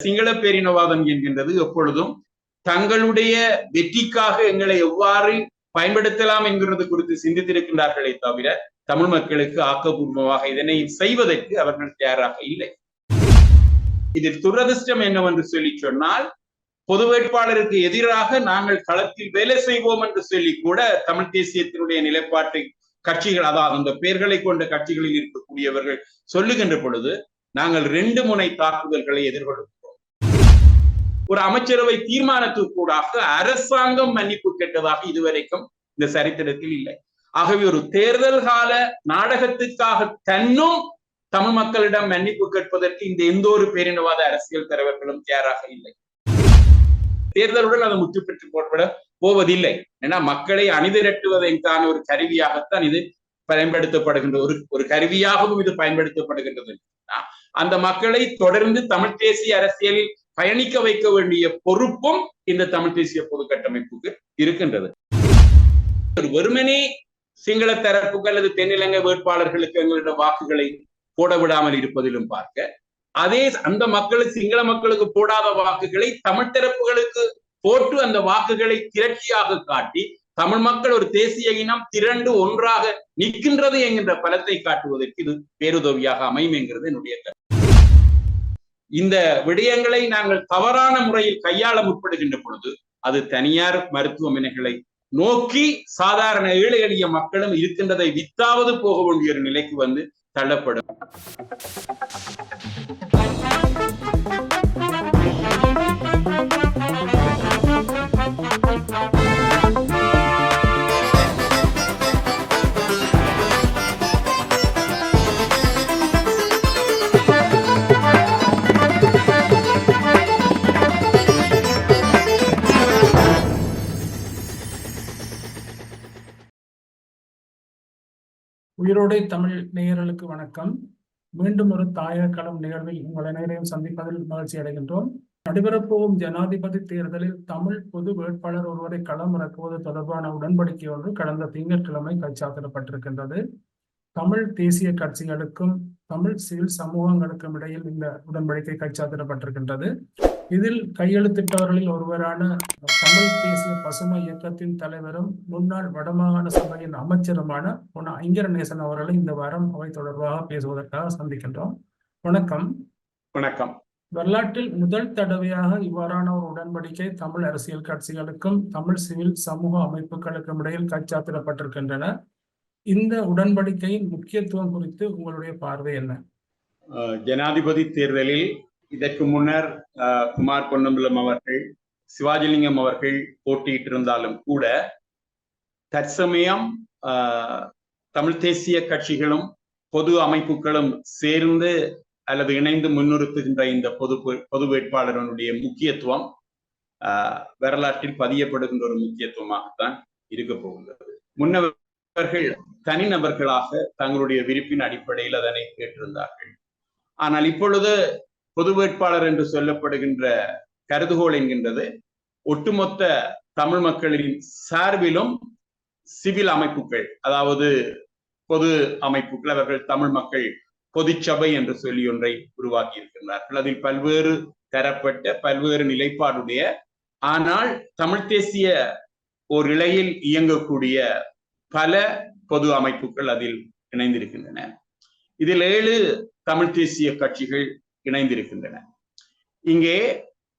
சிங்கள பேரினவாதம் என்கின்றது எப்பொழுதும் தங்களுடைய வெற்றிக்காக எங்களை எவ்வாறு பயன்படுத்தலாம் என்கிறது குறித்து சிந்தித்திருக்கின்றார்களே தவிர தமிழ் மக்களுக்கு ஆக்கப்பூர்வமாக இதனை செய்வதற்கு அவர்கள் தயாராக இல்லை. இதில் துரதிர்ஷ்டம் என்னவென்று சொல்லி சொன்னால் பொது வேட்பாளருக்கு எதிராக நாங்கள் களத்தில் வேலை செய்வோம் என்று சொல்லி கூட தமிழ் தேசியத்தினுடைய நிலைப்பாட்டை கட்சிகள் அதாவது அந்த பெயர்களை கொண்ட கட்சிகளில் இருக்கக்கூடியவர்கள் சொல்லுகின்ற பொழுது நாங்கள் ரெண்டு முனை தாக்குதல்களை எதிர்கொள்ளும். ஒரு அமைச்சரவை தீர்மானத்துக்கூடாக அரசாங்கம் மன்னிப்பு கேட்டதாக இதுவரைக்கும் இந்த சரித்திரத்தில் இல்லை. ஆகவே ஒரு தேர்தல் கால நாடகத்துக்காக தன்னும் தமிழ் மக்களிடம் மன்னிப்பு கேட்பதற்கு இந்த எந்த ஒரு பேரினவாத அரசியல் தலைவர்களும் தயாராக இல்லை. தேர்தலுடன் அது முற்று பெற்று போட்டுவிட போவதில்லை. ஏன்னா மக்களை அணிதிரட்டுவதற்கான ஒரு கருவியாகத்தான் இது பயன்படுத்தப்படுகின்ற ஒரு ஒரு கருவியாகவும் இது பயன்படுத்தப்படுகின்றது. அந்த மக்களை தொடர்ந்து தமிழ் தேசிய அரசியலில் பயணிக்க வைக்க வேண்டிய பொறுப்பும் இந்த தமிழ் தேசிய பொது கட்டமைப்புக்கு இருக்கின்றது. ஒரு வெறுமனே சிங்கள தரப்புக்கு அல்லது தென்னிலங்கை வேட்பாளர்களுக்கு எங்களிடம் வாக்குகளை போட விடாமல் இருப்பதிலும் பார்க்க அதே அந்த மக்களுக்கு சிங்கள மக்களுக்கு போடாத வாக்குகளை தமிழ் தரப்புகளுக்கு போட்டு அந்த வாக்குகளை திரட்சியாக காட்டி தமிழ் மக்கள் ஒரு தேசிய இனம் திரண்டு ஒன்றாக நிற்கின்றது என்கின்ற பலத்தை காட்டுவதற்கு இது பேருதவியாக அமையும் என்கிறது என்னுடைய இந்த விடயங்களை நாங்கள் தவறான முறையில் கையாள முற்படுகின்ற பொழுது அது தனியார் மருத்துவமனைகளை நோக்கி சாதாரண ஏழை எளிய மக்களும் இருக்கின்றதை வித்தாவது போக வேண்டிய ஒரு நிலைக்கு வந்து தள்ளப்படும். உயிரோடை தமிழ் நேயர்களுக்கு வணக்கம். மீண்டும் ஒரு தாயக்கலம் களம் நிகழ்வில் உங்கள் அனைவரையும் சந்திப்பதில் மகிழ்ச்சி அடைகின்றோம். நடைபெறப்போகும் ஜனாதிபதி தேர்தலில் தமிழ் பொது வேட்பாளர் ஒருவரை களம் இறக்குவது தொடர்பான உடன்படிக்கை ஒன்று கடந்த திங்கட்கிழமை கைச்சாத்திடப்பட்டிருக்கின்றது. தமிழ் தேசிய கட்சிகளுக்கும் தமிழ் சிவில் சமூகங்களுக்கும் இடையில் இந்த உடன்படிக்கை கைச்சாத்திடப்பட்டிருக்கின்றது. இதில் கையெழுத்திட்டவர்களில் ஒருவரான தமிழ் தேசிய பசுமை இயக்கத்தின் தலைவரும் முன்னாள் வடமாகாண சபையின் அமைச்சருமான பொன் ஐங்கரநேசன் அவர்களை இந்த வாரம் அவை தொடர்பாக பேசுவதற்காக சந்திக்கின்றோம். வணக்கம். வணக்கம். வரலாற்றில் முதல் தடவையாக இவ்வாறான ஒரு உடன்படிக்கை தமிழ் அரசியல் கட்சிகளுக்கும் தமிழ் சிவில் சமூக அமைப்புகளுக்கும் இடையில் கைச்சாத்திடப்பட்டிருக்கின்றன. இந்த உடன்படிக்கையின் முக்கியத்துவம் குறித்து உங்களுடைய பார்வை என்ன? ஜனாதிபதி தேர்தலில் இதற்கு முன்னர் குமார் பொன்னம்பலம் அவர்கள் சிவாஜிலிங்கம் அவர்கள் போட்டியிட்டிருந்தாலும் கூட தற்சமயம் தமிழ் தேசிய கட்சிகளும் பொது அமைப்புகளும் சேர்ந்து அல்லது இணைந்து முன்னிறுத்துகின்ற இந்த பொது பொது வேட்பாளரனுடைய முக்கியத்துவம் வரலாற்றில் பதியப்படுகின்ற ஒரு முக்கியத்துவமாகத்தான் இருக்க போகின்றது. முன்னவர்கள் தனிநபர்களாக தங்களுடைய விருப்பின் அடிப்படையில் அதனை கேட்டிருந்தார்கள். ஆனால் இப்பொழுது பொது வேட்பாளர் என்று சொல்லப்படுகின்ற கருதுகோள் என்கின்றது. ஒட்டுமொத்த தமிழ் மக்களின் சார்பிலும் சிவில் அமைப்புகள் அதாவது பொது அமைப்புகள் அவர்கள் தமிழ் மக்கள் பொதுச்சபை என்று சொல்லி ஒன்றை உருவாக்கி இருக்கின்றார்கள் அதில் பல்வேறு தரப்பட்ட பல்வேறு நிலைப்பாடுடைய ஆனால் தமிழ் தேசிய ஒரு இலையில் இயங்கக்கூடிய பல பொது அமைப்புகள் அதில் இணைந்திருக்கின்றன. இதில் ஏழு தமிழ் தேசிய கட்சிகள் இணைந்திருக்கின்றன. இங்கே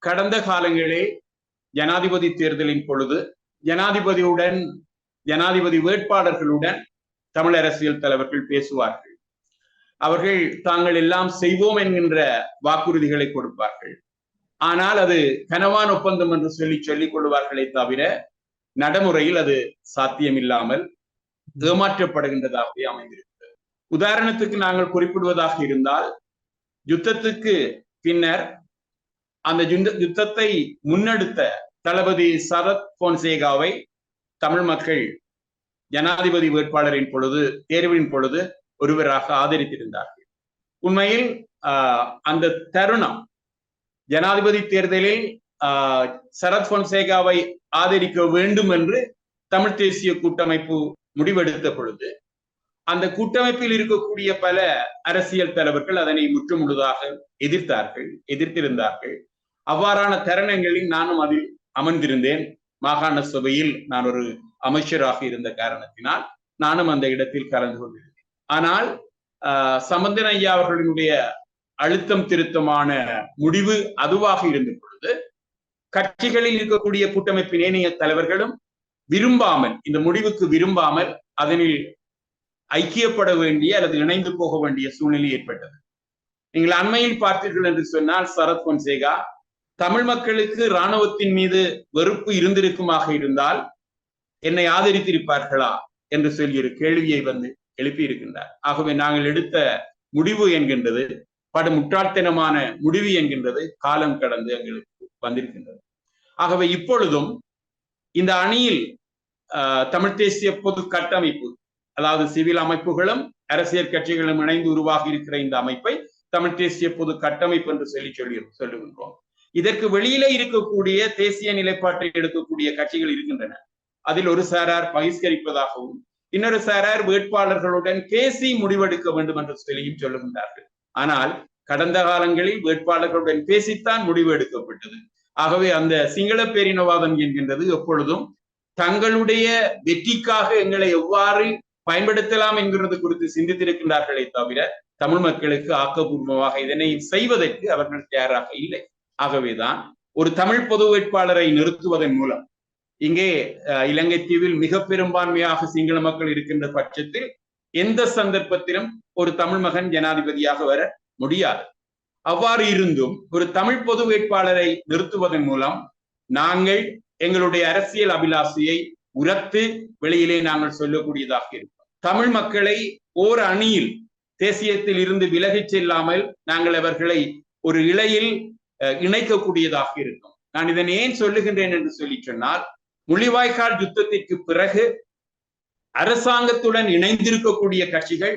கடந்த காலங்களில் ஜனாதிபதி தேர்தலின் பொழுது ஜனாதிபதியுடன் ஜனாதிபதி வேட்பாளர்களுடன் தமிழ் அரசியல் தலைவர்கள் பேசுவார்கள். அவர்கள் தாங்கள் எல்லாம் செய்வோம் என்கின்ற வாக்குறுதிகளை கொடுப்பார்கள். ஆனால் அது கனவான் ஒப்பந்தம் என்று சொல்லி சொல்லிக் கொள்வார்களே தவிர நடைமுறையில் அது சாத்தியமில்லாமல் ஏமாற்றப்படுகின்றதாகவே அமைந்திருக்கிறது. உதாரணத்துக்கு நாங்கள் குறிப்பிடுவதாக இருந்தால் யுத்தத்துக்கு பின்னர் அந்த யுத்தத்தை முன்னெடுத்த தளபதி சரத் போன்சேகாவை தமிழ் மக்கள் ஜனாதிபதி வேட்பாளரின் பொழுது தேர்வின் பொழுது ஒருவராக ஆதரித்திருந்தார்கள். உண்மையில் அந்த தருணம் ஜனாதிபதி தேர்தலில் சரத் பொன்சேகாவை ஆதரிக்க வேண்டும் என்று தமிழ் தேசிய கூட்டமைப்பு முடிவெடுத்த பொழுது அந்த கூட்டமைப்பில் இருக்கக்கூடிய பல அரசியல் தலைவர்கள் அதனை முற்றுமுழுதாக எதிர்த்தார்கள் எதிர்த்திருந்தார்கள். அவ்வாறான தருணங்களில் நானும் அதில் அமர்ந்திருந்தேன். மாகாண சபையில் நான் ஒரு அமைச்சராக இருந்த காரணத்தினால் நானும் அந்த இடத்தில் கலந்து கொண்டிருந்தேன். ஆனால் ஆஹ் சம்பந்தன் ஐயா அவர்களினுடைய அழுத்தம் திருத்தமான முடிவு அதுவாக இருந்த பொழுது கட்சிகளில் இருக்கக்கூடிய கூட்டமைப்பின் ஏனைய தலைவர்களும் விரும்பாமல் இந்த முடிவுக்கு விரும்பாமல் அதனில் ஐக்கியப்பட வேண்டிய அல்லது இணைந்து போக வேண்டிய சூழ்நிலை ஏற்பட்டது. நீங்கள் அண்மையில் பார்த்தீர்கள் என்று சொன்னால் சரத் பொன்சேகா தமிழ் மக்களுக்கு இராணுவத்தின் மீது வெறுப்பு இருந்திருக்குமாக இருந்தால் என்னை ஆதரித்திருப்பார்களா என்று சொல்லி ஒரு கேள்வியை வந்து எழுப்பி இருக்கின்றார் ஆகவே நாங்கள் எடுத்த முடிவு என்கின்றது படு முட்டாள்தனமான முடிவு என்கின்றது காலம் கடந்து எங்களுக்கு வந்திருக்கின்றது. ஆகவே இப்பொழுதும் இந்த அணியில் தமிழ் தேசிய பொது கட்டமைப்பு அதாவது சிவில் அமைப்புகளும் அரசியல் கட்சிகளும் இணைந்து உருவாகி இருக்கிற இந்த அமைப்பை தமிழ் தேசிய பொது கட்டமைப்பு என்று சொல்லி சொல்லி சொல்லுகின்றோம். இதற்கு வெளியிலே இருக்கக்கூடிய தேசிய நிலைப்பாட்டை எடுக்கக்கூடிய கட்சிகள் இருக்கின்றன. அதில் ஒரு சாரார் பகிஷ்கரிப்பதாகவும் இன்னொரு சாரார் வேட்பாளர்களுடன் பேசி முடிவெடுக்க வேண்டும் என்று சொல்லியும் சொல்லுகின்றார்கள். ஆனால் கடந்த காலங்களில் வேட்பாளர்களுடன் பேசித்தான் முடிவு எடுக்கப்பட்டது ஆகவே அந்த சிங்கள பேரினவாதம் என்கின்றது எப்பொழுதும் தங்களுடைய வெற்றிக்காக எங்களை எவ்வாறு பயன்படுத்தலாம் என்கிறது குறித்து சிந்தித்திருக்கின்றார்களே தவிர தமிழ் மக்களுக்கு ஆக்கப்பூர்வமாக இதனை செய்வதற்கு அவர்கள் தயாராக இல்லை. ஆகவேதான் ஒரு தமிழ் பொது வேட்பாளரை நிறுத்துவதன் மூலம் இங்கே இலங்கை தீவில் மிக பெரும்பான்மையாக சிங்கள மக்கள் இருக்கின்ற பட்சத்தில் எந்த சந்தர்ப்பத்திலும் ஒரு தமிழ் மகன் ஜனாதிபதியாக வர முடியாது. அவ்வாறு இருந்தும் ஒரு தமிழ் பொது வேட்பாளரை நிறுத்துவதன் மூலம் நாங்கள் எங்களுடைய அரசியல் அபிலாஷையை உரத்து வெளியிலே நாங்கள் சொல்லக்கூடியதாக இருக்கும். தமிழ் மக்களை ஓர் அணியில் தேசியத்தில் இருந்து விலகிச் செல்லாமல் நாங்கள் அவர்களை ஒரு இலையில் இணைக்கக்கூடியதாக இருக்கும். நான் இதனை ஏன் சொல்லுகின்றேன் என்று சொல்லி சொன்னால் முள்ளிவாய்க்கால் யுத்தத்திற்கு பிறகு அரசாங்கத்துடன் இணைந்திருக்கக்கூடிய கட்சிகள்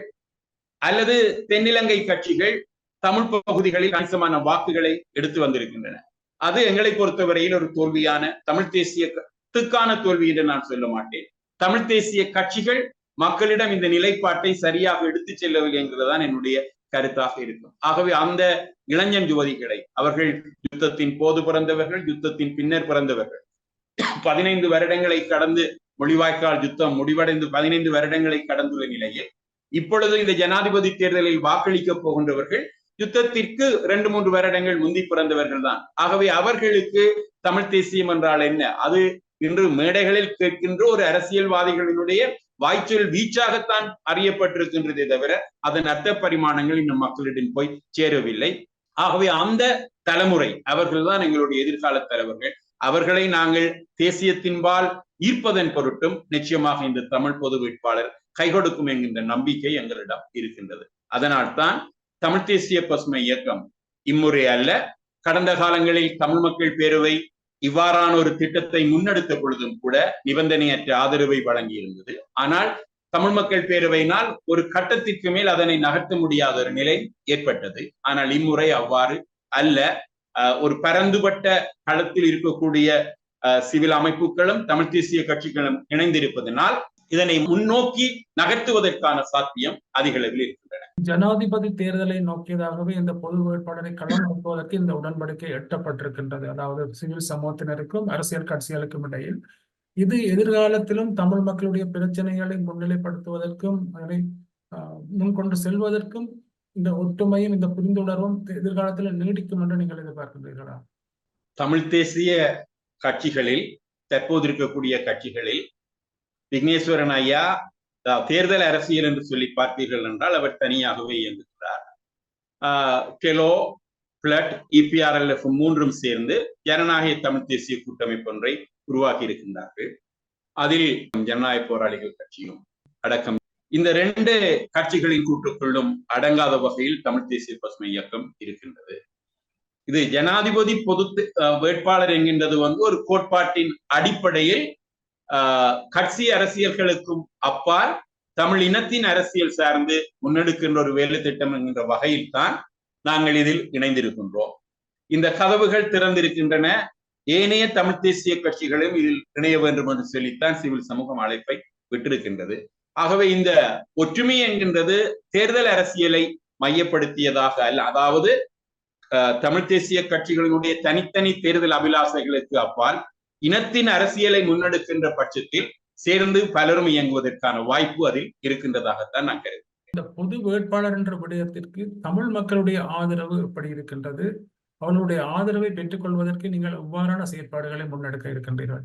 அல்லது தென்னிலங்கை கட்சிகள் தமிழ் பகுதிகளில் கணிசமான வாக்குகளை எடுத்து வந்திருக்கின்றன. அது எங்களை பொறுத்தவரையில் ஒரு தோல்வியான தமிழ் தேசியத்துக்கான தோல்வி என்று நான் சொல்ல மாட்டேன். தமிழ் தேசிய கட்சிகள் மக்களிடம் இந்த நிலைப்பாட்டை சரியாக எடுத்துச் செல்லவில்லை என்கிறதான் என்னுடைய கருத்தாக இருக்கும். ஆகவே அந்த இளைஞன் யுவதிகளை அவர்கள் யுத்தத்தின் போது பிறந்தவர்கள் யுத்தத்தின் பின்னர் பிறந்தவர்கள். பதினைந்து வருடங்களை கடந்து மொழிவாய்க்கால் யுத்தம் முடிவடைந்து பதினைந்து வருடங்களை கடந்துள்ள நிலையில் இப்பொழுது இந்த ஜனாதிபதி தேர்தலில் வாக்களிக்க போகின்றவர்கள் யுத்தத்திற்கு ரெண்டு மூன்று வருடங்கள் முந்தி பிறந்தவர்கள் தான். ஆகவே அவர்களுக்கு தமிழ் தேசியம் என்றால் என்ன? அது இன்று மேடைகளில் கேட்கின்ற ஒரு அரசியல்வாதிகளினுடைய வாய்ச்சொல் வீச்சாகத்தான் அறியப்பட்டிருக்கின்றதே தவிர அதன் அர்த்த பரிமாணங்கள் இன்னும் மக்களிடம் போய் சேரவில்லை. ஆகவே அந்த தலைமுறை அவர்கள்தான் எங்களுடைய எதிர்கால தலைவர்கள். அவர்களை நாங்கள் தேசியத்தின்பால் ஈர்ப்பதன் பொருட்டும் நிச்சயமாக இந்த தமிழ் பொது வேட்பாளர் கை கொடுக்கும் என்கின்ற நம்பிக்கை எங்களிடம் இருக்கின்றது. அதனால்தான் தமிழ் தேசிய பசுமை இயக்கம் இம்முறை அல்ல. கடந்த காலங்களில் தமிழ் மக்கள் பேரவை இவ்வாறான ஒரு திட்டத்தை முன்னெடுத்த பொழுதும் கூட நிபந்தனையற்ற ஆதரவை வழங்கி இருந்தது ஆனால் தமிழ் மக்கள் பேரவையினால் ஒரு கட்டத்திற்கு மேல் அதனை நகர்த்த முடியாத ஒரு நிலை ஏற்பட்டது. ஆனால் இம்முறை அவ்வாறு அல்ல. ஒரு பரந்துபட்ட களத்தில் இருக்கக்கூடிய சிவில் அமைப்புகளும் தமிழ் தேசிய கட்சிகளும் இணைந்திருப்பதனால் இதனை முன்னோக்கி நகர்த்துவதற்கான சாத்தியம் அதிக அளவில் இருக்கின்றன. ஜனாதிபதி தேர்தலை நோக்கியதாகவே இந்த பொது வேட்பாளரை களமிறக்குவதற்கு இந்த உடன்படிக்கை எட்டப்பட்டிருக்கின்றது. அதாவது சிவில் சமூகத்தினருக்கும் அரசியல் கட்சிகளுக்கும் இடையில். இது எதிர்காலத்திலும் தமிழ் மக்களுடைய பிரச்சனைகளை முன்னிலைப்படுத்துவதற்கும் அதனை முன்கொண்டு செல்வதற்கும் இந்த ஒற்றுமையும் இந்த புரிந்துணர்வும் எதிர்காலத்தில் நீடிக்கும் என்று நீங்கள் எதிர்பார்க்கின்றீர்களா? தமிழ் தேசிய கட்சிகளில் தற்போது இருக்கக்கூடிய கட்சிகளில் விக்னேஸ்வரன் ஐயா தேர்தல் அரசியல் என்று சொல்லி பார்த்தீர்கள் என்றால் அவர் தனியாகவே இயங்குகிறார். கெலோ பிளட் இபிஆர்எல்எஃப் மூன்றும் சேர்ந்து ஜனநாயக தமிழ் தேசிய கூட்டமைப்பு ஒன்றை உருவாக்கி இருக்கின்றார்கள். அதில் ஜனநாயக போராளிகள் கட்சியும் அடக்கம். இந்த ரெண்டு கட்சிகளின் கூட்டுக்குள்ளும் அடங்காத வகையில் தமிழ் தேசிய பசுமை இயக்கம் இருக்கின்றது. இது ஜனாதிபதி பொது வேட்பாளர் என்கின்றது வந்து ஒரு கோட்பாட்டின் அடிப்படையில் கட்சி அரசியல்களுக்கும் அப்பால் தமிழ் இனத்தின் அரசியல் சார்ந்து முன்னெடுக்கின்ற ஒரு வேலை திட்டம் என்கின்ற வகையில் தான் நாங்கள் இதில் இணைந்திருக்கின்றோம். இந்த கதவுகள் திறந்திருக்கின்றன. ஏனைய தமிழ் தேசிய கட்சிகளும் இதில் இணைய வேண்டும் என்று சொல்லித்தான் சிவில் சமூகம் அழைப்பை விட்டிருக்கின்றது. ஆகவே இந்த ஒற்றுமை என்கின்றது தேர்தல் அரசியலை மையப்படுத்தியதாக அல்ல. அதாவது தமிழ் தேசிய கட்சிகளினுடைய தனித்தனி தேர்தல் அபிலாசைகளுக்கு அப்பால் இனத்தின் அரசியலை முன்னெடுக்கின்ற பட்சத்தில் சேர்ந்து பலரும் இயங்குவதற்கான வாய்ப்பு அதில் இருக்கின்றதாகத்தான் நான் கருதுகிறேன். இந்த பொது வேட்பாளர் என்ற விடயத்திற்கு தமிழ் மக்களுடைய ஆதரவு எப்படி இருக்கின்றது? அவர்களுடைய ஆதரவை பெற்றுக்கொள்வதற்கு நீங்கள் எவ்வாறான செயற்பாடுகளை முன்னெடுக்க இருக்கின்றீர்கள்?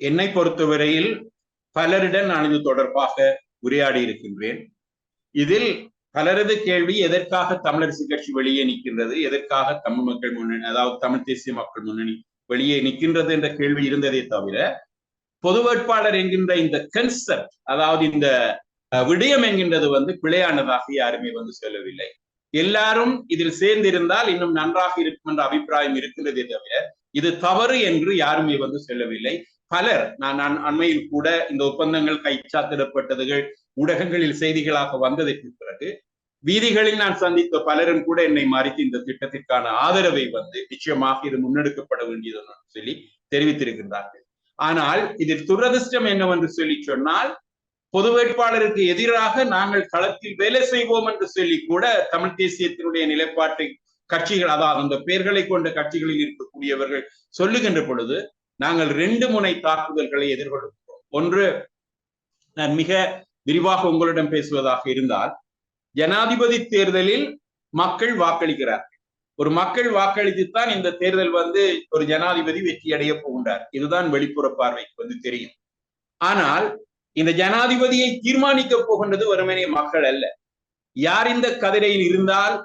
என்னை பொறுத்தவரையில் பலரிடம் நான் இது தொடர்பாக உரையாடி இருக்கின்றேன். இதில் பலரது கேள்வி எதற்காக தமிழரசு கட்சி வெளியே நிற்கின்றது? எதற்காக தமிழ் மக்கள் முன்னணி அதாவது தமிழ் தேசிய மக்கள் முன்னணி வெளியே நிற்கின்றது என்ற கேள்வி இருந்ததே தவிர பொது வேட்பாளர் என்கின்ற இந்த கன்செப்ட் அதாவது இந்த விடயம் என்கின்றது வந்து பிழையானதாக யாருமே வந்து சொல்லவில்லை. எல்லாரும் இதில் சேர்ந்திருந்தால் இன்னும் நன்றாக இருக்கும் என்ற அபிப்பிராயம் இருக்கின்றதே தவிர இது தவறு என்று யாருமே வந்து சொல்லவில்லை. பலர் நான் அண்- அண்மையில் கூட இந்த ஒப்பந்தங்கள் கைச்சாத்திடப்பட்டதுகள் ஊடகங்களில் செய்திகளாக வந்ததற்கு பிறகு வீதிகளில் நான் சந்தித்த பலரும் கூட என்னை மறித்து இந்த திட்டத்திற்கான ஆதரவை வந்து நிச்சயமாக இது முன்னெடுக்கப்பட வேண்டியது என்று சொல்லி தெரிவித்திருக்கின்றார்கள். ஆனால் இதில் துரதிர்ஷ்டம் என்னவென்று சொல்லி சொன்னால் பொது வேட்பாளருக்கு எதிராக நாங்கள் களத்தில் வேலை செய்வோம் என்று சொல்லி கூட தமிழ் தேசியத்தினுடைய நிலைப்பாட்டை கட்சிகள் அதாவது அந்த பெயர்களை கொண்ட கட்சிகளில் இருக்கக்கூடியவர்கள் சொல்லுகின்ற பொழுது நாங்கள் ரெண்டு முனை தாக்குதல்களை எதிர்கொள்கிறோம். ஒன்று நான் மிக விரிவாக உங்களிடம் பேசுவதாக இருந்தால் ஜனாதிபதி தேர்தலில் மக்கள் வாக்களிக்கிறார்கள் ஒரு மக்கள் வாக்களித்துத்தான் இந்த தேர்தல் வந்து ஒரு ஜனாதிபதி வெற்றி அடைய போகின்றார். இதுதான் வெளிப்புற பார்வைக்கு வந்து தெரியும். ஆனால் இந்த ஜனாதிபதியை தீர்மானிக்க போகின்றது வெறுமனே மக்கள் அல்ல. யார் இந்த கதிரையில் இருந்தால்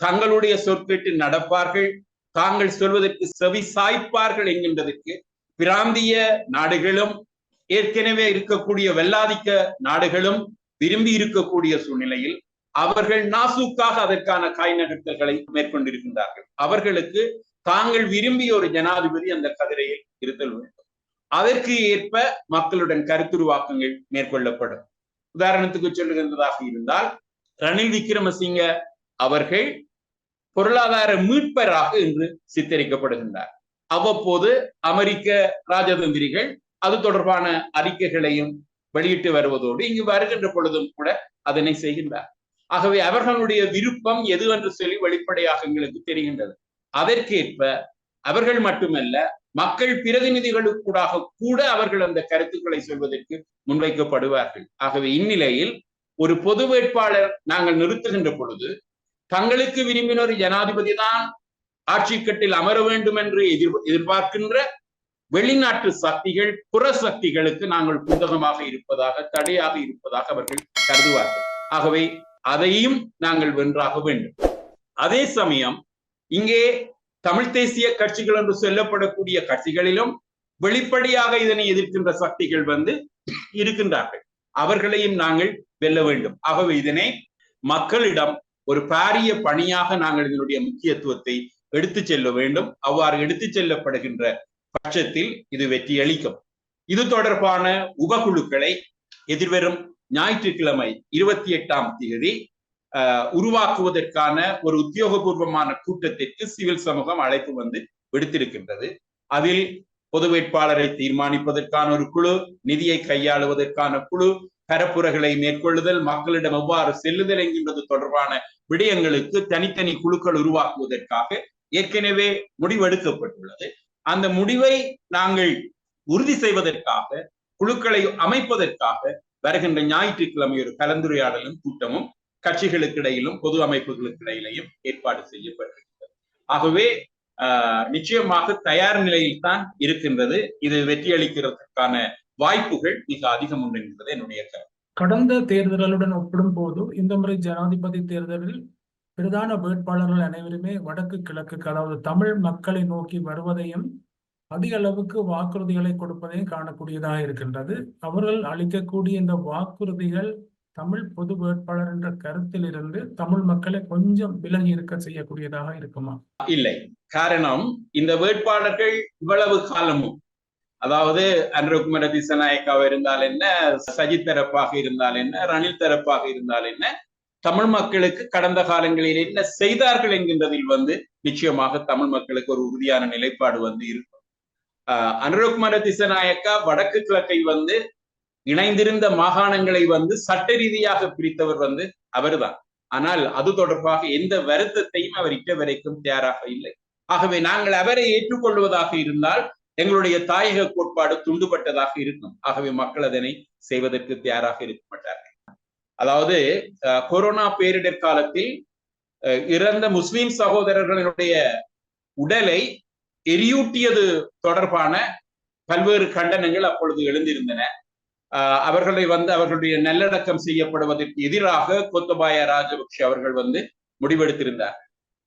தங்களுடைய சொற்கேட்டு நடப்பார்கள் தாங்கள் சொல்வதற்கு செவி சாய்ப்பார்கள் என்கின்றதற்கு பிராந்திய நாடுகளும் ஏற்கனவே இருக்கக்கூடிய வெள்ளாதிக்க நாடுகளும் விரும்பி இருக்கக்கூடிய சூழ்நிலையில் அவர்கள் நாசூக்காக அதற்கான காய் நகர்த்தல்களை மேற்கொண்டிருக்கின்றார்கள். அவர்களுக்கு தாங்கள் விரும்பிய ஒரு ஜனாதிபதி அந்த கதிரையில் இருத்தல் வேண்டும். அதற்கு ஏற்ப மக்களுடன் கருத்துருவாக்கங்கள் மேற்கொள்ளப்படும். உதாரணத்துக்கு சொல்லுகின்றதாக இருந்தால் ரணில் விக்ரமசிங்க அவர்கள் பொருளாதார மீட்பராக இன்று சித்தரிக்கப்படுகின்றார். அவ்வப்போது அமெரிக்க ராஜதந்திரிகள் அது தொடர்பான அறிக்கைகளையும் வெளியிட்டு வருவதோடு இங்கு வருகின்ற பொழுதும் கூட அதனை செய்கின்றார். ஆகவே அவர்களுடைய விருப்பம் எது என்று சொல்லி வெளிப்படையாக எங்களுக்கு தெரிகின்றது. அதற்கேற்ப அவர்கள் மட்டுமல்ல மக்கள் பிரதிநிதிகளுக்கூடாக கூட அவர்கள் அந்த கருத்துக்களை சொல்வதற்கு முன்வைக்கப்படுவார்கள். ஆகவே இந்நிலையில் ஒரு பொது வேட்பாளர் நாங்கள் நிறுத்துகின்ற பொழுது தங்களுக்கு விரும்பின ஒரு ஜனாதிபதி தான் ஆட்சி கட்டில் அமர வேண்டும் என்று எதிர் எதிர்பார்க்கின்ற வெளிநாட்டு சக்திகள் புற சக்திகளுக்கு நாங்கள் புத்தகமாக இருப்பதாக தடையாக இருப்பதாக அவர்கள் கருதுவார்கள். ஆகவே அதையும் நாங்கள் வென்றாக வேண்டும். அதே சமயம் இங்கே தமிழ் தேசிய கட்சிகள் என்று சொல்லப்படக்கூடிய கட்சிகளிலும் வெளிப்படையாக இதனை எதிர்க்கின்ற சக்திகள் வந்து இருக்கின்றார்கள். அவர்களையும் நாங்கள் வெல்ல வேண்டும். ஆகவே இதனை மக்களிடம் ஒரு பாரிய பணியாக நாங்கள் இதனுடைய முக்கியத்துவத்தை எடுத்து செல்ல வேண்டும். அவ்வாறு எடுத்து செல்லப்படுகின்ற பட்சத்தில் இது வெற்றியளிக்கும். இது தொடர்பான உபகுழுக்களை எதிர்வரும் ஞாயிற்றுக்கிழமை இருபத்தி எட்டாம் தேதி உருவாக்குவதற்கான ஒரு உத்தியோகபூர்வமான கூட்டத்திற்கு சிவில் சமூகம் அழைப்பு வந்து விடுத்திருக்கின்றது. அதில் பொது வேட்பாளரை தீர்மானிப்பதற்கான ஒரு குழு நிதியை கையாளுவதற்கான குழு பரப்புரைகளை மேற்கொள்ளுதல் மக்களிடம் எவ்வாறு செல்லுதல் என்கின்றது தொடர்பான விடயங்களுக்கு தனித்தனி குழுக்கள் உருவாக்குவதற்காக ஏற்கனவே முடிவெடுக்கப்பட்டுள்ளது. அந்த முடிவை நாங்கள் உறுதி செய்வதற்காக குழுக்களை அமைப்பதற்காக வருகின்ற ஞாயிற்றுக்கிழமை ஒரு கலந்துரையாடலும் கூட்டமும் கட்சிகளுக்கு இடையிலும் பொது அமைப்புகளுக்கு இடையிலையும் ஏற்பாடு செய்யப்பட்டிருக்கிறது. ஆகவே நிச்சயமாக தயார் நிலையில் தான் இருக்கின்றது. இது வெற்றியளிக்கிறதுக்கான வாய்ப்புகள் மிக அதிகம் உண்டு என்பது என்னுடைய கருத்து. கடந்த தேர்தல்களுடன் ஒப்பிடும் போது இந்த முறை ஜனாதிபதி தேர்தலில் பிரதான வேட்பாளர்கள் அனைவருமே வடக்கு கிழக்கு அதாவது தமிழ் மக்களை நோக்கி வருவதையும் அதிக அளவுக்கு வாக்குறுதிகளை கொடுப்பதையும் காணக்கூடியதாக இருக்கின்றது. அவர்கள் அளிக்கக்கூடிய இந்த வாக்குறுதிகள் தமிழ் பொது வேட்பாளர் என்ற கருத்தில் இருந்து தமிழ் மக்களை கொஞ்சம் விலகி இருக்க செய்யக்கூடியதாக இருக்குமா? இல்லை. காரணம் இந்த வேட்பாளர்கள் இவ்வளவு காலமும் அதாவது அன்ருகுமர திசநாயக்காவ இருந்தால் என்ன சஜித் தரப்பாக இருந்தால் என்ன ரணில் தரப்பாக இருந்தால் என்ன தமிழ் மக்களுக்கு கடந்த காலங்களில் என்ன செய்தார்கள் என்கின்றதில் வந்து நிச்சயமாக தமிழ் மக்களுக்கு ஒரு உறுதியான நிலைப்பாடு வந்து இருக்கும். அனுரகுமார திசநாயக்கா வடக்கு கிழக்கை வந்து இணைந்திருந்த மாகாணங்களை வந்து சட்ட ரீதியாக பிரித்தவர் வந்து அவர்தான். ஆனால் அது தொடர்பாக எந்த வருத்தத்தையும் அவர் இட்ட வரைக்கும் தயாராக இல்லை. ஆகவே நாங்கள் அவரை ஏற்றுக்கொள்வதாக இருந்தால் எங்களுடைய தாயக கோட்பாடு துண்டுபட்டதாக இருக்கும். ஆகவே மக்கள் அதனை செய்வதற்கு தயாராக இருக்க மாட்டார்கள். அதாவது கொரோனா பேரிடர் காலத்தில் இறந்த முஸ்லிம் சகோதரர்களுடைய உடலை எரியூட்டியது தொடர்பான பல்வேறு கண்டனங்கள் அப்பொழுது எழுந்திருந்தன. அவர்களை வந்து அவர்களுடைய நல்லடக்கம் செய்யப்படுவதற்கு எதிராக கோத்தபாய ராஜபக்ஷ அவர்கள் வந்து முடிவெடுத்திருந்தார்.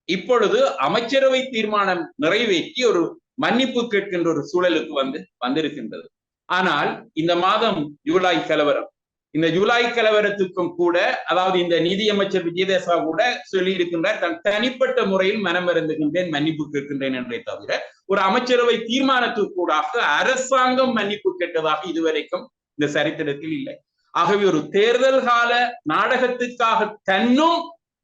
இப்பொழுது அமைச்சரவை தீர்மானம் நிறைவேற்றி ஒரு மன்னிப்பு கேட்கின்ற ஒரு சூழலுக்கு வந்து வந்திருக்கின்றது. ஆனால் இந்த மாதம் ஜூலை கலவரம். இந்த ஜூலை கலவரத்துக்கும் கூட அதாவது இந்த நீதியமைச்சர் விஜயதேசா கூட சொல்லி இருக்கின்றார் தன் தனிப்பட்ட முறையில் மனம் வருந்துகின்றேன் மன்னிப்பு கேட்கின்றேன் என்றே தவிர ஒரு அமைச்சரவை தீர்மானத்துக்கூடாக அரசாங்கம் மன்னிப்பு கேட்டதாக இதுவரைக்கும் இந்த சரித்திரத்தில் இல்லை. ஆகவே ஒரு தேர்தல் கால நாடகத்துக்காக தன்னும்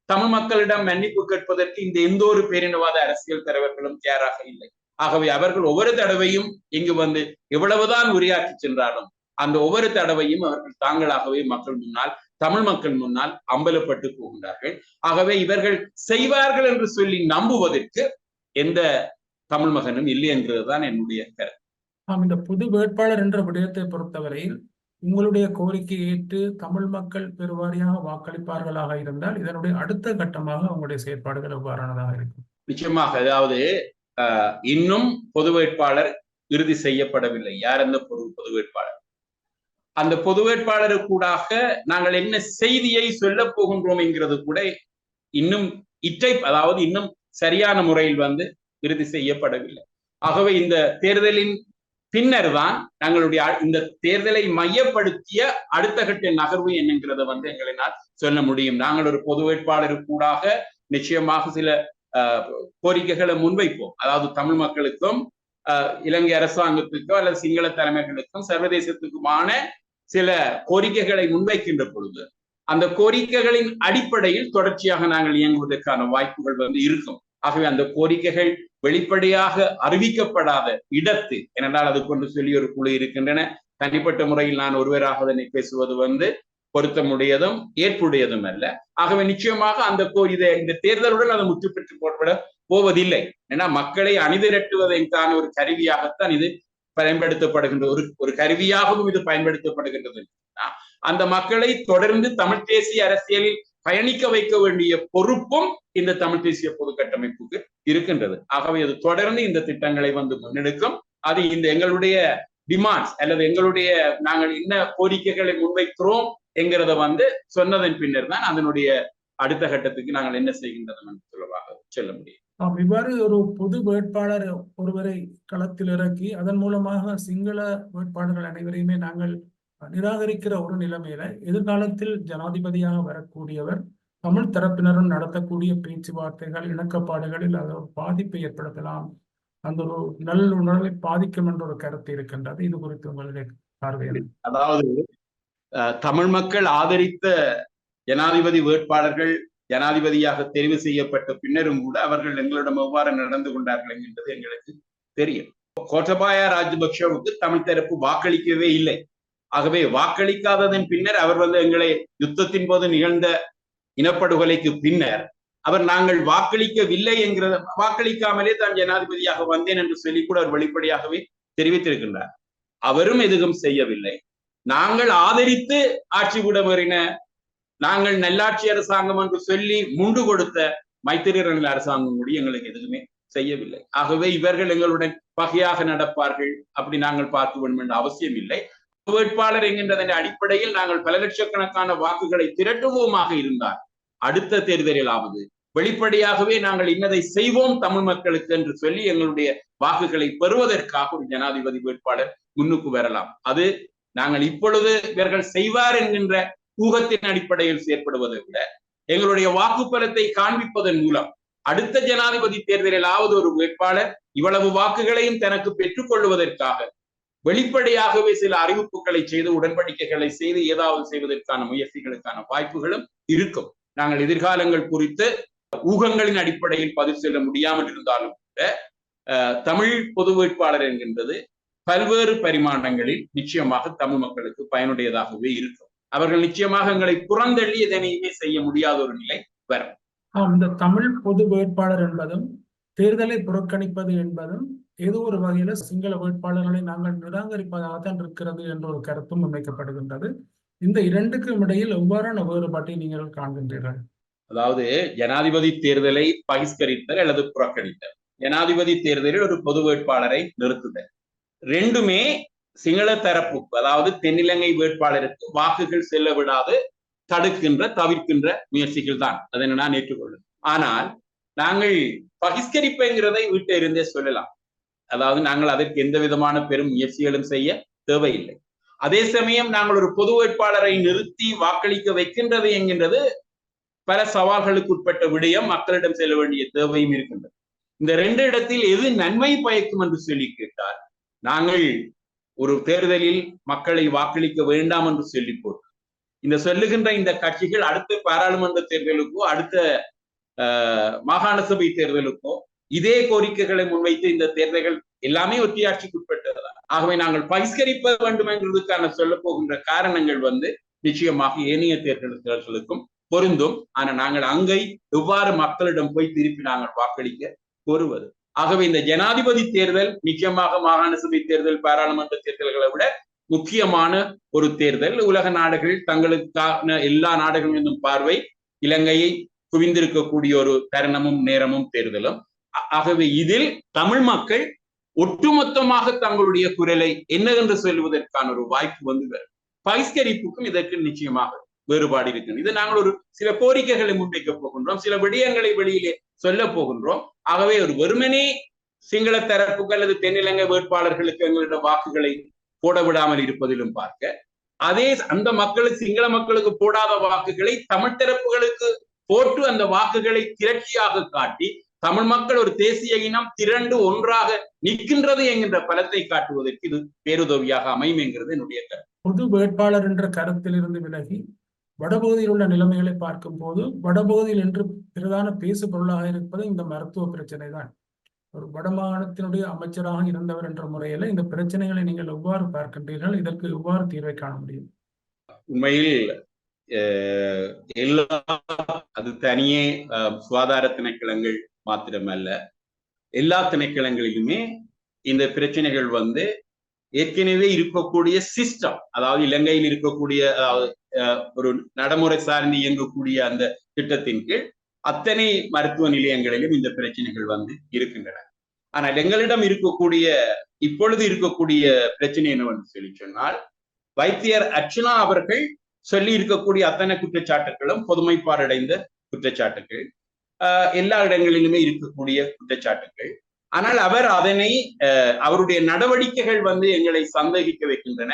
தமிழ் மக்களிடம் மன்னிப்பு கேட்பதற்கு இந்த எந்த ஒரு பேரினவாத அரசியல் தலைவர்களும் தயாராக இல்லை. ஆகவே அவர்கள் ஒவ்வொரு தடவையும் இங்கு வந்து எவ்வளவுதான் உரையாற்றி சென்றாலும் அந்த ஒவ்வொரு தடவையும் அவர்கள் தாங்களாகவே மக்கள் முன்னால் தமிழ் மக்கள் முன்னால் அம்பலப்பட்டு போகின்றார்கள். ஆகவே இவர்கள் செய்வார்கள் என்று சொல்லி நம்புவதற்கு எந்த தமிழ் மகனும் இல்லை என்றதுதான் என்னுடைய கருத்து. ஆம் இந்த புது வேட்பாளர் என்ற விடயத்தை பொறுத்தவரையில் உங்களுடைய கோரிக்கையை ஏற்று தமிழ் மக்கள் பெருவாரியாக வாக்களிப்பார்களாக இருந்தால் இதனுடைய அடுத்த கட்டமாக உங்களுடைய செயற்பாடுகள் எவ்வாறானதாக இருக்கும்? நிச்சயமாக அதாவது இன்னும் பொது வேட்பாளர் இறுதி செய்யப்படவில்லை. யார் அந்த பொது பொது வேட்பாளர்? அந்த பொது வேட்பாளருக்கூடாக நாங்கள் என்ன செய்தியை சொல்ல போகின்றோம் என்கிறது கூட இன்னும் இட்டை அதாவது இன்னும் சரியான முறையில் வந்து இறுதி செய்யப்படவில்லை. ஆகவே இந்த தேர்தலின் பின்னர் தான் தங்களுடைய இந்த தேர்தலை மையப்படுத்திய அடுத்த கட்ட நகர்வு என்னங்கிறத வந்து எங்களினால் சொல்ல முடியும். நாங்கள் ஒரு பொது வேட்பாளர் கூடாக நிச்சயமாக சில கோரிக்கைகளை முன்வைப்போம். அதாவது தமிழ் மக்களுக்கும் இலங்கை அரசாங்கத்துக்கோ அல்லது சிங்கள தலைமைகளுக்கும் சர்வதேசத்துக்குமான சில கோரிக்கைகளை முன்வைக்கின்ற பொழுது அந்த கோரிக்கைகளின் அடிப்படையில் தொடர்ச்சியாக நாங்கள் இயங்குவதற்கான வாய்ப்புகள் வந்து இருக்கும். ஆகவே அந்த கோரிக்கைகள் வெளிப்படையாக அறிவிக்கப்படாத இடத்து ஏனென்றால் அது கொண்டு சொல்லி ஒரு குழு இருக்கின்றன. தனிப்பட்ட முறையில் நான் ஒருவராக அதனை பேசுவது வந்து பொருத்தமுடையதும் ஏற்புடையதும் அல்ல. ஆகவே நிச்சயமாக அந்த இதை இந்த தேர்தலுடன் அது முற்று பெற்று போட்டுவிட போவதில்லை. ஏன்னா மக்களை அணிதிரட்டுவதற்கான ஒரு கருவியாகத்தான் இது பயன்படுத்தப்படுகின்ற ஒரு ஒரு கருவியாகவும் இது பயன்படுத்தப்படுகின்றது. அந்த மக்களை தொடர்ந்து தமிழ் தேசிய அரசியலில் பயணிக்க வைக்க வேண்டிய பொறுப்பும் இந்த தமிழ் தேசிய பொது கட்டமைப்புக்கு இருக்கின்றது. ஆகவே அது தொடர்ந்து இந்த திட்டங்களை வந்து முன்னெடுக்கும். அது இந்த எங்களுடைய டிமாண்ட்ஸ் அல்லது எங்களுடைய நாங்கள் என்ன கோரிக்கைகளை முன்வைக்கிறோம் என்கிறத வந்து சொன்னதன் பின்னர் தான் அதனுடைய அடுத்த கட்டத்துக்கு நாங்கள் என்ன செய்கின்றோம் என்று சொல்லவாக சொல்ல முடியும். இவ்வாறு ஒரு பொது வேட்பாளர் ஒருவரை களத்தில் இறக்கி அதன் மூலமாக சிங்கள வேட்பாளர்கள் அனைவரையுமே நாங்கள் நிராகரிக்கிற ஒரு நிலைமையில எதிர்காலத்தில் ஜனாதிபதியாக வரக்கூடியவர் தமிழ் தரப்பினரும் நடத்தக்கூடிய பேச்சுவார்த்தைகள் இணக்கப்பாடுகளில் அது ஒரு பாதிப்பை ஏற்படுத்தலாம். அந்த ஒரு நல்லுணர்வை பாதிக்கும் என்ற ஒரு கருத்து இருக்கின்றது. இது குறித்து உங்களுடைய பார்வையில் அதாவது தமிழ் மக்கள் ஆதரித்த ஜனாதிபதி வேட்பாளர்கள் ஜனாதிபதியாக தெரிவு செய்யப்பட்ட பின்னரும் கூட அவர்கள் எங்களிடம் எவ்வாறு நடந்து கொண்டார்கள் என்பது எங்களுக்கு தெரியும். கோட்டபாய ராஜபக்ஷவுக்கு தமிழ் தரப்பு வாக்களிக்கவே இல்லை. ஆகவே வாக்களிக்காததன் பின்னர் அவர் வந்து எங்களை யுத்தத்தின் போது நிகழ்ந்த இனப்படுகொலைக்கு பின்னர் அவர் நாங்கள் வாக்களிக்கவில்லை என்கிறத வாக்களிக்காமலே தான் ஜனாதிபதியாக வந்தேன் என்று சொல்லி கூட அவர் வெளிப்படையாகவே தெரிவித்திருக்கின்றார். அவரும் எதுவும் செய்யவில்லை. நாங்கள் ஆதரித்து ஆட்சி விடமறின நாங்கள் நல்லாட்சி அரசாங்கம் என்று சொல்லி முண்டு கொடுத்த மைத்திரியர்கள் அரசாங்கம் கூட எங்களுக்கு எதுவுமே செய்யவில்லை. ஆகவே இவர்கள் எங்களுடன் பகையாக நடப்பார்கள் அப்படி நாங்கள் பார்க்க வேண்டும் என்ற அவசியம் இல்லை. வேட்பாளர் என்கின்றதன் அடிப்படையில் நாங்கள் பல லட்சக்கணக்கான வாக்குகளை திரட்டுவோமாக இருந்தால் அடுத்த தேர்தலிலாவது வெளிப்படையாகவே நாங்கள் இன்னதை செய்வோம் தமிழ் மக்களுக்கு என்று சொல்லி எங்களுடைய வாக்குகளை பெறுவதற்காக ஒரு ஜனாதிபதி வேட்பாளர் முன்னுக்கு வரலாம். அது நாங்கள் இப்பொழுது இவர்கள் செய்வார் என்கின்ற ஊகத்தின் அடிப்படையில் செயற்படுவதை விட எங்களுடைய வாக்குப்பலத்தை காண்பிப்பதன் மூலம் அடுத்த ஜனாதிபதி தேர்தலிலாவது ஒரு வேட்பாளர் இவ்வளவு வாக்குகளையும் தனக்கு பெற்றுக் கொள்வதற்காக வெளிப்படையாகவே சில அறிவிப்புகளை செய்து உடன்படிக்கைகளை செய்து ஏதாவது செய்வதற்கான முயற்சிகளுக்கான வாய்ப்புகளும் இருக்கும். நாங்கள் எதிர்காலங்கள் குறித்து ஊகங்களின் அடிப்படையில் பதிவு செல்ல முடியாமல் இருந்தாலும் கூட தமிழ் பொது வேட்பாளர் என்கின்றது பல்வேறு பரிமாணங்களில் நிச்சயமாக தமிழ் மக்களுக்கு பயனுடையதாகவே இருக்கும். அவர்கள் நிச்சயமாக எங்களை புறந்தள்ளி எதனையுமே செய்ய முடியாத ஒரு நிலை வரும். இந்த தமிழ் பொது வேட்பாளர் என்பதும் தேர்தலை புறக்கணிப்பது என்பதும் ஏதோ ஒரு வகையில சிங்கள வேட்பாளர்களை நாங்கள் நிராகரிப்பதாகத்தான் இருக்கிறது என்ற ஒரு கருத்தும் முன்வைக்கப்படுகின்றது. இந்த இரண்டுக்கும் இடையில் எவ்வாறான வேறுபாட்டை நீங்கள் காண்கின்றீர்கள்? அதாவது ஜனாதிபதி தேர்தலை பகிஷ்கரித்தல் அல்லது புறக்கணித்தல். ஜனாதிபதி தேர்தலில் ஒரு பொது வேட்பாளரை நிறுத்துதல். ரெண்டுமே சிங்கள தரப்புக்கு அதாவது தென்னிலங்கை வேட்பாளருக்கு வாக்குகள் செல்ல விடாது தடுக்கின்ற தவிர்க்கின்ற முயற்சிகள் தான். அதை நான் ஏற்றுக்கொள்ளும் ஆனால் நாங்கள் பகிஷ்கரிப்புங்கிறதை வீட்டை இருந்தே சொல்லலாம். அதாவது நாங்கள் அதற்கு எந்த விதமான பெரும் முயற்சிகளும் செய்ய தேவையில்லை. அதே சமயம் நாங்கள் ஒரு பொது வேட்பாளரை நிறுத்தி வாக்களிக்க வைக்கின்றது என்கின்றது பல சவால்களுக்கு உட்பட்ட விடயம் மக்களிடம் செல்ல வேண்டிய தேவையும் இருக்கின்றது. இந்த ரெண்டு இடத்தில் எது நன்மை பயக்கும் என்று சொல்லி கேட்டால் நாங்கள் ஒரு தேர்தலில் மக்களை வாக்களிக்க வேண்டாம் என்று சொல்லி போட்டு. இந்த சொல்லுகின்ற இந்த கட்சிகள் அடுத்த பாராளுமன்ற தேர்தலுக்கோ அடுத்த மாகாண சபை தேர்தலுக்கோ இதே கோரிக்கைகளை முன்வைத்து இந்த தேர்தல்கள் எல்லாமே ஒத்தியாட்சிக்கு உட்பட்டதுதான். ஆகவே நாங்கள் பகிஷ்கரிப்ப வேண்டும் என்றதுக்கான சொல்ல போகின்ற காரணங்கள் வந்து நிச்சயமாக ஏனைய தேர்தல்களுக்கும் பொருந்தும். ஆனா நாங்கள் அங்கை எவ்வாறு மக்களிடம் போய் திருப்பி நாங்கள் வாக்களிக்க கோருவது? ஆகவே இந்த ஜனாதிபதி தேர்தல் நிச்சயமாக மாகாண சபை தேர்தல் பாராளுமன்ற தேர்தல்களை விட முக்கியமான ஒரு தேர்தல். உலக நாடுகள் தங்களுக்கான எல்லா நாடுகளும் என்னும் பார்வை இலங்கையை குவிந்திருக்கக்கூடிய ஒரு தருணமும் நேரமும் தேர்தலும். ஆகவே இதில் தமிழ் மக்கள் ஒட்டுமொத்தமாக தங்களுடைய குரலை என்னவென்று சொல்லுவதற்கான ஒரு வாய்ப்பு வந்து வரும். பகிஷ்கரிப்புக்கும் இதற்கு நிச்சயமாக வேறுபாடு இருக்கிறது இது நாங்கள் ஒரு சில கோரிக்கைகளை முன்வைக்க போகின்றோம். சில விடயங்களை வெளியிலே சொல்ல போகின்றோம். ஆகவே ஒரு வெறுமனே சிங்கள தரப்புக்கு அல்லது தென்னிலங்கை வேட்பாளர்களுக்கு எங்களிடம் வாக்குகளை போட விடாமல் இருப்பதிலும் பார்க்க அதே அந்த மக்களுக்கு சிங்கள மக்களுக்கு போடாத வாக்குகளை தமிழ் தரப்புகளுக்கு போட்டு அந்த வாக்குகளை திரட்சியாக காட்டி தமிழ் மக்கள் ஒரு தேசிய இனம் திரண்டு ஒன்றாக நிற்கின்றது என்கின்ற பலத்தை காட்டுவதற்கு இது பேருதவியாக அமையும் என்கிறது என்னுடைய கருத்து. பொது வேட்பாளர் என்ற கருத்திலிருந்து விலகி வடபகுதியில் உள்ள நிலைமைகளை பார்க்கும் போது வடபகுதியில் என்று பிரதான பேசு பொருளாக இருப்பது இந்த மருத்துவ பிரச்சனை தான் ஒரு வடமாகாணத்தினுடைய அமைச்சராக இருந்தவர் என்ற முறையில இந்த பிரச்சனைகளை நீங்கள் எவ்வாறு பார்க்கின்றீர்கள்? இதற்கு எவ்வாறு தீர்வை காண முடியும்? உண்மையில் எல்லா அது தனியே சுகாதார திணைக்களங்கள் மாத்திரமல்ல. எல்லா திணைக்களங்களிலுமே இந்த பிரச்சனைகள் வந்து ஏற்கனவே இருக்கக்கூடிய சிஸ்டம் அதாவது இலங்கையில் இருக்கக்கூடிய ஒரு நடைமுறை சார்ந்து இயங்கக்கூடிய அந்த திட்டத்தின் கீழ் அத்தனை மருத்துவ நிலையங்களிலும் இந்த பிரச்சனைகள் வந்து இருக்கின்றன. ஆனால் எங்களிடம் இருக்கக்கூடிய இப்பொழுது இருக்கக்கூடிய பிரச்சனை என்னவென்று சொல்லி சொன்னால் வைத்தியர் அர்ச்சனா அவர்கள் சொல்லி இருக்கக்கூடிய அத்தனை குற்றச்சாட்டுகளும் பொதுமைப்பாடடைந்த குற்றச்சாட்டுகள் எல்லா இடங்களிலுமே இருக்கக்கூடிய குற்றச்சாட்டுகள். ஆனால் அவர் அதனை அவருடைய நடவடிக்கைகள் வந்து எங்களை சந்தேகிக்க வைக்கின்றன.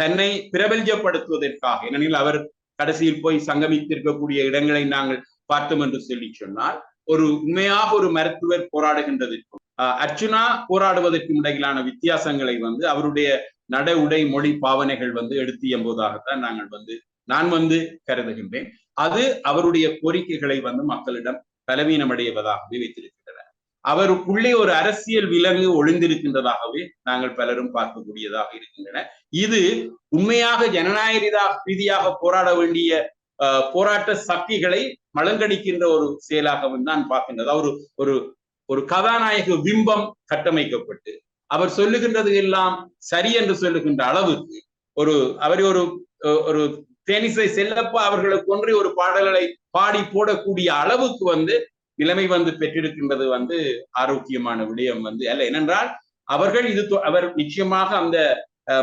தன்னை பிரபல்யப்படுத்துவதற்காக ஏனெனில் அவர் கடைசியில் போய் சங்கமித்திருக்கக்கூடிய இடங்களை நாங்கள் பார்த்தோம் என்று சொல்லி சொன்னால் ஒரு உண்மையாக ஒரு மருத்துவர் போராடுகின்றதற்கும் அர்ச்சுனா போராடுவதற்கும் இடையிலான வித்தியாசங்களை வந்து அவருடைய நட உடை மொழி பாவனைகள் வந்து எடுத்து எம்போதாகத்தான் நாங்கள் வந்து நான் வந்து கருதுகின்றேன். அது அவருடைய கோரிக்கைகளை வந்து மக்களிடம் பலவீனமடைவதாகவே வைத்திருக்கின்றன. அவருக்குள்ளே ஒரு அரசியல் விலங்கு ஒளிந்திருக்கின்றதாகவே நாங்கள் பலரும் பார்க்கக்கூடியதாக இருக்கின்றன. இது உண்மையாக ஜனநாயக ரீதியாக போராட வேண்டிய போராட்ட சக்திகளை மலங்கடிக்கின்ற ஒரு செயலாகவும் தான் பார்க்கின்றது. ஒரு ஒரு ஒரு கதாநாயக பிம்பம் கட்டமைக்கப்பட்டு அவர் சொல்லுகின்றது எல்லாம் சரி என்று சொல்லுகின்ற அளவுக்கு ஒரு அவர் ஒரு ஒரு தேனிசை செல்லப்பா அவர்களை கொன்று ஒரு பாடல்களை பாடி போடக்கூடிய அளவுக்கு வந்து நிலைமை வந்து பெற்றிருக்கின்றது வந்து ஆரோக்கியமான விடயம் வந்து அல்ல. ஏனென்றால் அவர்கள் இது அவர் நிச்சயமாக அந்த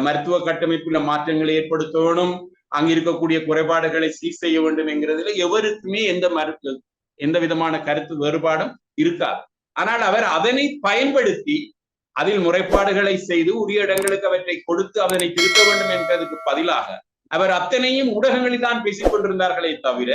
மருத்துவ கட்டமைப்புல மாற்றங்களை ஏற்படுத்தணும் அங்க இருக்கக்கூடிய குறைபாடுகளை சீர் செய்ய வேண்டும் என்கிறதுல எவருக்குமே எந்த மருத்து எந்த விதமான கருத்து வேறுபாடும் இருக்காது. ஆனால் அவர் அதனை பயன்படுத்தி அதில் முறைப்பாடுகளை செய்து உரிய இடங்களுக்கு அவற்றை கொடுத்து அதனை திருத்த வேண்டும் என்பதற்கு பதிலாக அவர் அத்தனையும் ஊடகங்களில் தான் பேசிக் கொண்டிருந்தார்களே தவிர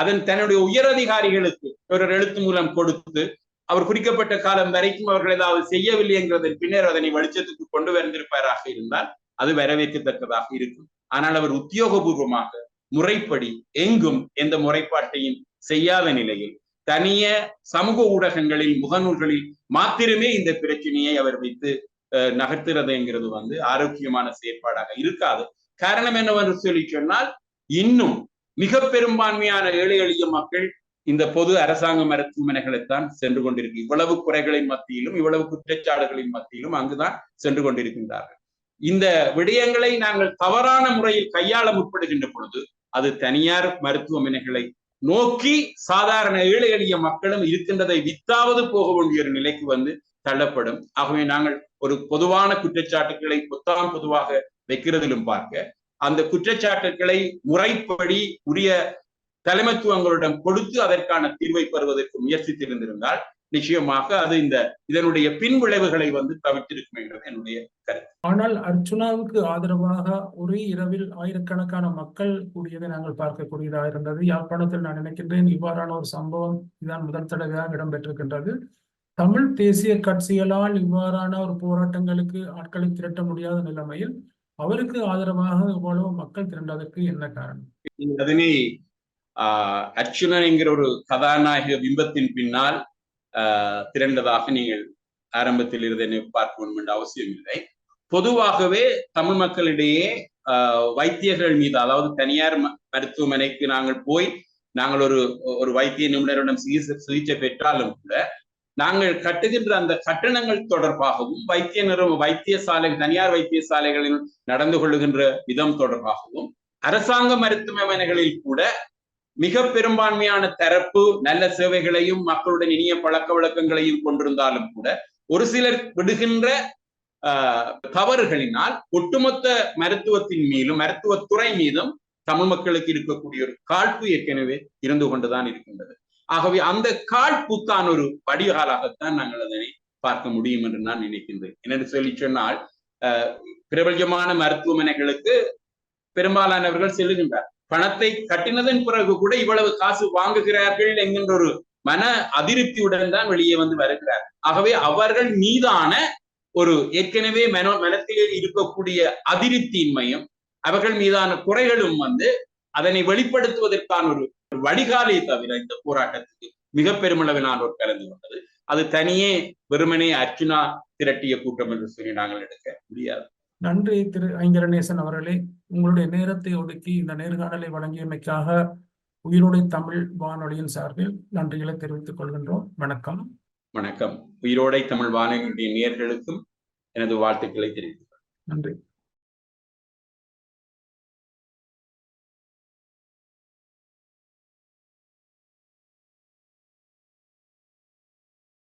அதன் தன்னுடைய உயர் அதிகாரிகளுக்கு ஒரு எழுத்து மூலம் கொடுத்து அவர் குறிக்கப்பட்ட காலம் வரைக்கும் அவர்கள் ஏதாவது செய்யவில்லை என்கிறதன் பின்னர் அதனை வெளிச்சத்துக்கு கொண்டு வந்திருப்பாராக இருந்தால் அது வரவேற்கத்தக்கதாக இருக்கும். ஆனால் அவர் உத்தியோகபூர்வமாக முறைப்படி எங்கும் எந்த முறைப்பாட்டையும் செய்யாத நிலையில் தனிய சமூக ஊடகங்களில் முகநூல்களில் மாத்திரமே இந்த பிரச்சனையை அவர் வைத்து நகர்த்துறதுங்கிறது வந்து ஆரோக்கியமான செயற்பாடாக இருக்காது. காரணம் என்னவென்று சொல்லி சொன்னால் இன்னும் மிக பெரும்பான்மையான ஏழை எளிய மக்கள் இந்த பொது அரசாங்க மருத்துவமனைகளைத்தான் சென்று கொண்டிருக்கு. இவ்வளவு குறைகளின் மத்தியிலும் இவ்வளவு குற்றச்சாட்டுகளின் மத்தியிலும் அங்குதான் சென்று கொண்டிருக்கின்றார்கள். இந்த விடயங்களை நாங்கள் தவறான முறையில் கையாள முற்படுகின்ற பொழுது அது தனியார் மருத்துவமனைகளை நோக்கி சாதாரண ஏழை எளிய மக்களும் இருக்கின்றதை வித்தாவது போக வேண்டிய ஒரு நிலைக்கு வந்து தள்ளப்படும். ஆகவே நாங்கள் ஒரு பொதுவான குற்றச்சாட்டுகளை பொத்தாம் பொதுவாக வைக்கிறதிலும் பார்க்க அந்த குற்றச்சாட்டுகளை முறைப்படி உரிய தலைமைத்துவங்களிடம் கொடுத்து அதற்கான தீர்வை பெறுவதற்கு முயற்சித்திருந்திருந்தால் நிச்சயமாக அது இந்த இதனுடைய பின் விளைவுகளை வந்து தவிர்த்திருக்கும் என்றது என்னுடைய கருத்து. ஆனால் அர்ச்சுனாவுக்கு ஆதரவாக ஒரே இரவில் ஆயிரக்கணக்கான மக்கள் கூடியதை நாங்கள் பார்க்கக்கூடியதாக இருந்தது. யாழ்ப்பாணத்தில் நான் நினைக்கின்றேன் இவ்வாறான ஒரு சம்பவம் இதுதான் முதல் தடவையாக இடம்பெற்றிருக்கின்றது. தமிழ் தேசிய கட்சிகளால் இவ்வாறான ஒரு போராட்டங்களுக்கு ஆட்களை திரட்ட முடியாத நிலைமையில் அவருக்கு ஆதரவாக இவ்வளவு மக்கள் திரண்டதற்கு என்ன காரணம்? அதனை ஆஹ் அர்ச்சுனன் என்கிற ஒரு கதாநாயக பிம்பத்தின் பின்னால் ஆஹ் திரண்டதாக நீங்கள் ஆரம்பத்தில் இருந்தனை பார்க்க வேண்டும் என்ற அவசியம் இல்லை. பொதுவாகவே தமிழ் மக்களிடையே ஆஹ் வைத்தியர்கள் மீது அதாவது தனியார் மருத்துவமனைக்கு நாங்கள் போய் நாங்கள் ஒரு ஒரு வைத்திய நிபுணரிடம் சிகிச்சை சிகிச்சை பெற்றாலும் கூட நாங்கள் கட்டுகின்ற அந்த கட்டணங்கள் தொடர்பாகவும் வைத்திய நிறுவ வைத்தியசாலை தனியார் வைத்தியசாலைகளில் நடந்து கொள்ளுகின்ற விதம் தொடர்பாகவும் அரசாங்க மருத்துவமனைகளில் கூட மிக பெரும்பான்மையான தரப்பு நல்ல சேவைகளையும் மக்களுடன் இனிய பழக்க வழக்கங்களையும் கொண்டிருந்தாலும் கூட ஒரு சிலர் விடுகின்ற தவறுகளினால் ஒட்டுமொத்த மருத்துவத்தின் மீதும் மருத்துவத்துறை மீதும் தமிழ் மக்களுக்கு இருக்கக்கூடிய ஒரு காழ்ப்பு ஏற்கனவே இருந்து கொண்டுதான் இருக்கின்றது. ஆகவே அந்த காழ்ப்புத்தான் ஒரு வடிகாலாகத்தான் நாங்கள் அதனை பார்க்க முடியும் என்று நான் நினைக்கின்றேன். என்னென்னு சொல்லி சொன்னால் பிரபஞ்சமான மருத்துவமனைகளுக்கு பெரும்பாலானவர்கள் செல்லுகின்றார். பணத்தை கட்டினதன் பிறகு கூட இவ்வளவு காசு வாங்குகிறார்கள் என்கின்ற ஒரு மன அதிருப்தியுடன் தான் வெளியே வந்து வருகிறார். ஆகவே அவர்கள் மீதான ஒரு ஏற்கனவே மன மனத்திலே இருக்கக்கூடிய அதிருப்தியின்மையும் அவர்கள் மீதான குறைகளும் வந்து அதனை வெளிப்படுத்துவதற்கான ஒரு வடிகாலை தவிர இந்த போராட்டத்துக்கு மிக பெருமளவிலான ஒரு கலந்து கொண்டது. அது தனியே வெறுமனே அர்ச்சுனா திரட்டிய கூட்டம் என்று சொல்லி நாங்கள் எடுக்க முடியாது. நன்றி திரு ஐங்கரநேசன் அவர்களே. உங்களுடைய நேரத்தை ஒதுக்கி இந்த நேர்காணலை வழங்கியமைக்காக உயிரோடை தமிழ் வானொலியின் சார்பில் நன்றிகளை தெரிவித்துக் கொள்கின்றோம். வணக்கம். வணக்கம். உயிரோடை தமிழ் வானொலியுடைய நேர்களுக்கும் எனது வாழ்த்துக்களை தெரிவித்துக் நன்றி.